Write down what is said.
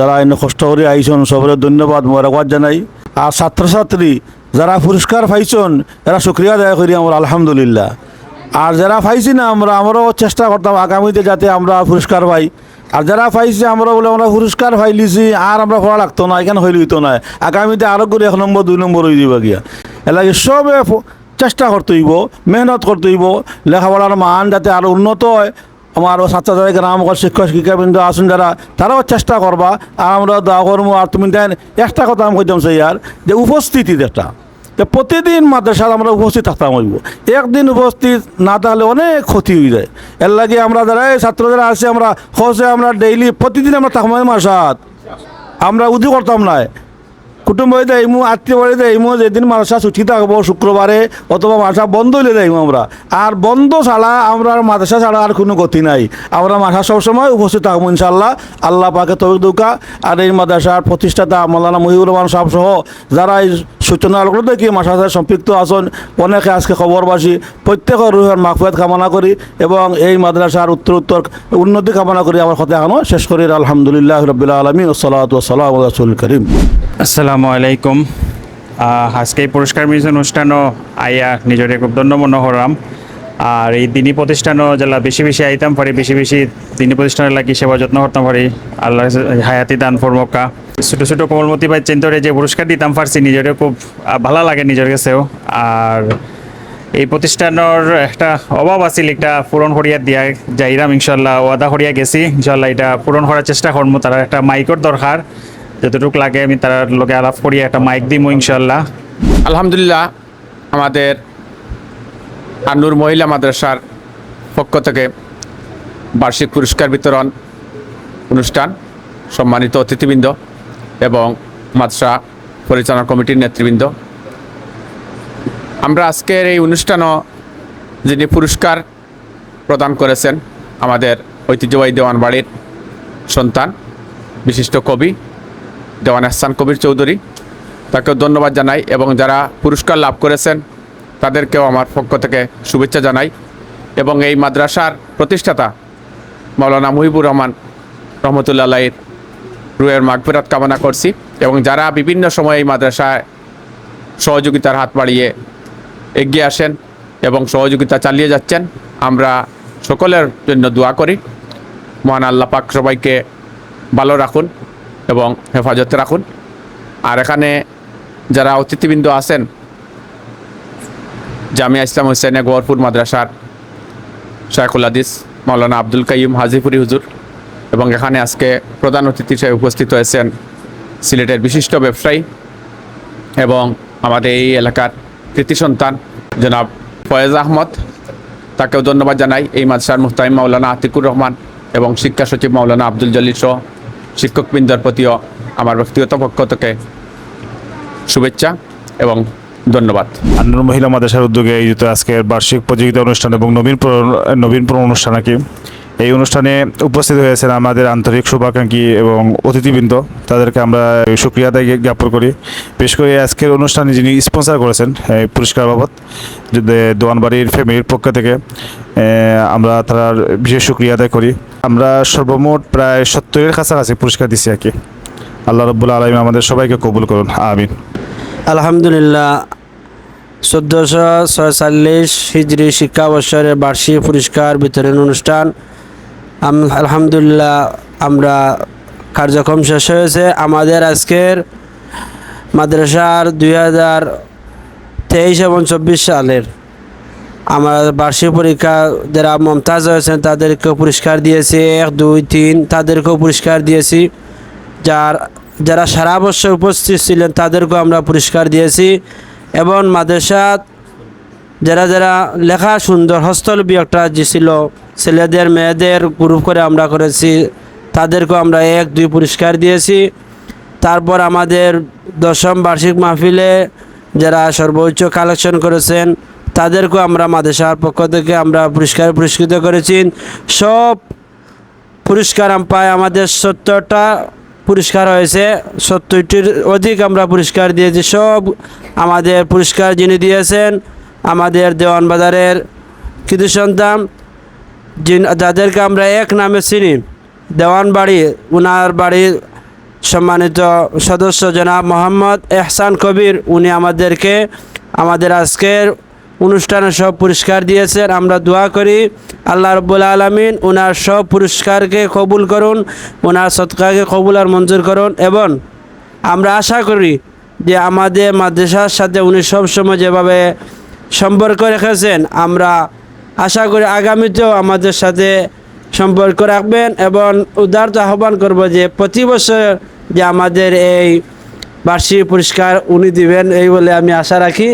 যারা এনে কষ্ট করে আইসন, সবরে ধন্যবাদ, মোবারকবাদ জানাই। আর ছাত্রছাত্রী যারা পুরস্কার পাইছন এরা শুক্রিয়া আদায় করি আমরা, আলহামদুলিল্লাহ। আর যারা পাইছি না আমরা, আমরাও চেষ্টা করতাম আগামীতে যাতে আমরা পুরস্কার পাই। আর যারা পাইছি আমরা বলে আমরা পুরস্কার পাইলিছি, আর আমরা পড়া লাগতো না, এখানে হইলে হইতো না। আগামীতে আরও করে এক নম্বর, দুই নম্বর হয়ে যাবে গিয়া। এলাকি সবে চেষ্টা করতে হইব, মেহনত করতে হইব, লেখাপড়ার মান যাতে আরও উন্নত হয়। আমার ছাত্রছাত্রী গ্রাম শিক্ষক শিক্ষাবৃন্দ আসুন যারা, তারাও চেষ্টা করবা। আর আমরা দোয়া করব আর তুমি দেন একটা কথা আমি কইতাম সেই আর, যে উপস্থিতি একটা যে প্রতিদিন মাদ্রাসায় আমরা উপস্থিত থাকতাম হইব। একদিন উপস্থিত না থাকলে অনেক ক্ষতি হয়ে যায়। এর লাগে আমরা যারা ছাত্র যারা আছে, আমরা খসে আমরা ডেইলি প্রতিদিন আমরা থাকব মাসাত। আমরা উদি করতাম না। কুটুম্ব বাড়িতে আইমু আত্মীয় বাড়ি আইমু যেদিন মাদ্রাসা ছুটি থাকব শুক্রবারে, অথবা মাদ্রাসা বন্ধ হইলে যাইমু আমরা। আর বন্ধ ছাড়া আমরা মাদ্রাসা ছাড়া আর কোনো গতি নাই। আমরা মাদ্রাসা সবসময় উপস্থিত থাকব ইনশাল্লাহ আল্লাহ পাকে তবে দুকা আর এই মাদ্রাসার প্রতিষ্ঠাতা মৌলানা মহিউর রহমান সাহেব সহ যারা এই সূচনা আলোচনা দেখি মাদ্রাসায় সম্পৃক্ত আসন অনেকে আজকে খবরবাসী প্রত্যেকের রুহের মাকফিয়াত কামনা করি এবং এই মাদ্রাসার উত্তর উত্তর উন্নতি কামনা করি আমার কথা এখনও শেষ করি আলহামদুলিল্লাহ রবিল্লা আলমী ওসলাত ওসালাম রসুল করিম আসসালামু আলাইকুম। আজকে এই পুরস্কার মিশন অনুষ্ঠানও আইয়া নিজের খুব ধন্যমন্য হরাম আর এই দিনী প্রতিষ্ঠানও যেলা বেশি বেশি আইতাম পারি, বেশি বেশি দিনী প্রতিষ্ঠানের লাগি সেবা যত্ন করতাম পারি। আল্লাহ হায়াতি দান ফর্মকা ছোটো ছোটো কোমলমতি ভাই চিন্তরে যে পুরস্কার দিতাম পারছি নিজরে খুব ভালো লাগে নিজের কাছেও। আর এই প্রতিষ্ঠানের একটা অভাব আছিল, একটা পূরণ করিয়া দিয়া যাইরাম ইনশাল্লাহ ওয়াদা করিয়া গেছি। ইনশাল্লাহ এটা পূরণ করার চেষ্টা করব তারা একটা মাইকর দরকার। যতটুকু লাগে আমি তার লোকে আলাপ করিয়া একটা মাইক দিমু ইনশাল্লাহ আলহামদুলিল্লাহ, আমাদের আন্নুর মহিলা মাদ্রাসার পক্ষ থেকে বার্ষিক পুরস্কার বিতরণ অনুষ্ঠান সম্মানিত অতিথিবৃন্দ এবং মাদ্রাসা পরিচালনা কমিটির নেতৃবৃন্দ। আমরা আজকের এই অনুষ্ঠানও যিনি পুরস্কার প্রদান করেছেন আমাদের ঐতিহ্যবাহী দেওয়ানবাড়ির সন্তান, বিশিষ্ট কবি দেওয়ান আহসান কবির চৌধুরী, তাকেও ধন্যবাদ জানাই এবং যারা পুরস্কার লাভ করেছেন তাদেরকেও আমার পক্ষ থেকে শুভেচ্ছা জানাই। এবং এই মাদ্রাসার প্রতিষ্ঠাতা মৌলানা মুহিবুর রহমান রহমতুল্লাহ রুয়ের মাগফিরাত কামনা করছি। এবং যারা বিভিন্ন সময় এই মাদ্রাসায় সহযোগিতার হাত বাড়িয়ে এগিয়ে আসেন এবং সহযোগিতা চালিয়ে যাচ্ছেন, আমরা সকলের জন্য দোয়া করি। মহান আল্লাহ পাক সবাইকে ভালো রাখুন এবং হেফাজতে রাখুন। আর এখানে যারা অতিথিবৃন্দ আছেন জামিয়া ইসলাম হোসেনে গোয়ারপুর মাদ্রাসার শাইখুল হাদিস মৌলানা আব্দুল কাইম হাজিপুরি হুজুর এবং এখানে আজকে প্রধান অতিথি হিসেবে উপস্থিত হয়েছেন সিলেটের বিশিষ্ট ব্যবসায়ী এবং আমাদের এই এলাকার কৃতি সন্তান জনাব ফয়েজ আহমদ। তাকেও ধন্যবাদ জানাই এই মাদ্রাসার মুহতাইম মাওলানা আতিকুর রহমান এবং শিক্ষা সচিব মাওলানা আব্দুল জলিল সহ শিক্ষকবৃন্দর প্রতিও আমার ব্যক্তিগত পক্ষ থেকে শুভেচ্ছা এবং ধন্যবাদ। আন্নুর মহিলা মাদ্রাসার উদ্যোগে আয়োজিত আজকের বার্ষিক প্রতিযোগিতা অনুষ্ঠান এবং নবীন প্র- নবীন প্রণ অনুষ্ঠান আর কি এই অনুষ্ঠানে উপস্থিত হয়েছেন আমাদের আন্তরিক শুভাকাঙ্ক্ষী এবং অতিথিবৃন্দ। তাদেরকে আমরা সুক্রিয়া আদায় জ্ঞাপন করি। বিশেষ করে আজকের অনুষ্ঠানে যিনি স্পন্সর করেছেন এই পুরস্কার বাবদ দোয়ানবাড়ির ফ্যামিলির পক্ষ থেকে আমরা তার বিশেষ সুক্রিয়া আদায় করি। আমরা সর্বমোট প্রায় সত্তরের কাছাকাছি পুরস্কার দিচ্ছি আর কি। আল্লাহ রব্বুল আলম আমাদের সবাইকে কবুল করুন। আমিন। আলহামদুলিল্লাহ, চোদ্দোশো ছয়চল্লিশ হিজড়ি শিক্ষাবর্ষের বার্ষিক পুরস্কার বিতরণ অনুষ্ঠান। আলহামদুলিল্লাহ, আমরা কার্যক্রম শেষ হয়েছে। আমাদের আজকের মাদ্রাসার দুই হাজার তেইশ এবং চব্বিশ সালের আমার বার্ষিক পরীক্ষা যারা মমতাজ হয়েছেন, তাদেরকেও পুরস্কার দিয়েছি। এক, দুই, তিন, তাদেরকেও পুরস্কার দিয়েছি, যার যারা সারা বছর উপস্থিত ছিলেন তাদেরকেও আমরা পুরস্কার দিয়েছি। এবং মাদ্রাসাত যারা যারা লেখা সুন্দর হস্তলিপি একটা যে ছিল, ছেলেদের, মেয়েদের গ্রুপ করে আমরা করেছি, তাদেরকেও আমরা এক, দুই পুরস্কার দিয়েছি। তারপর আমাদের দশম বার্ষিক মাহফিলে যারা সর্বোচ্চ কালেকশন করেছেন, তাদেরকেও আমরা মাদ্রাসার পক্ষ থেকে আমরা পুরস্কার পুরস্কৃত করেছি। সব পুরস্কার পাই আমাদের সত্তরটা পুরস্কার হয়েছে, সত্তরটির অধিক আমরা পুরস্কার দিয়েছি, সব আমাদের পুরস্কার যিনি দিয়েছেন, আমাদের দেওয়ান বাজারের কৃতি সন্তান যাদেরকে আমরা এক নামে চিনি, দেওয়ান বাড়ি ওনার বাড়ি সম্মানিত সদস্য জনাব মোহাম্মদ এহসান কবির, উনি আমাদেরকে, আমাদের আজকের অনুষ্ঠানে সব পুরস্কার দিয়েছেন। আমরা দোয়া করি, আল্লাহ রব্বুল আলমিন ওনার সব পুরস্কারকে কবুল করুন ওনার সৎকারকে কবুল আর মঞ্জুর করুন এবং আমরা আশা করি যে আমাদের মাদ্রাসার সাথে উনি সবসময় যেভাবে সম্পর্ক রেখেছেন, আমরা আশা করি আগামীতেও আমাদের সাথে সম্পর্ক রাখবেন এবং উদারত আহ্বান করব যে প্রতি বছর যে আমাদের এই বার্ষিক পুরস্কার উনি দিবেন, এই বলে আমি আশা রাখি।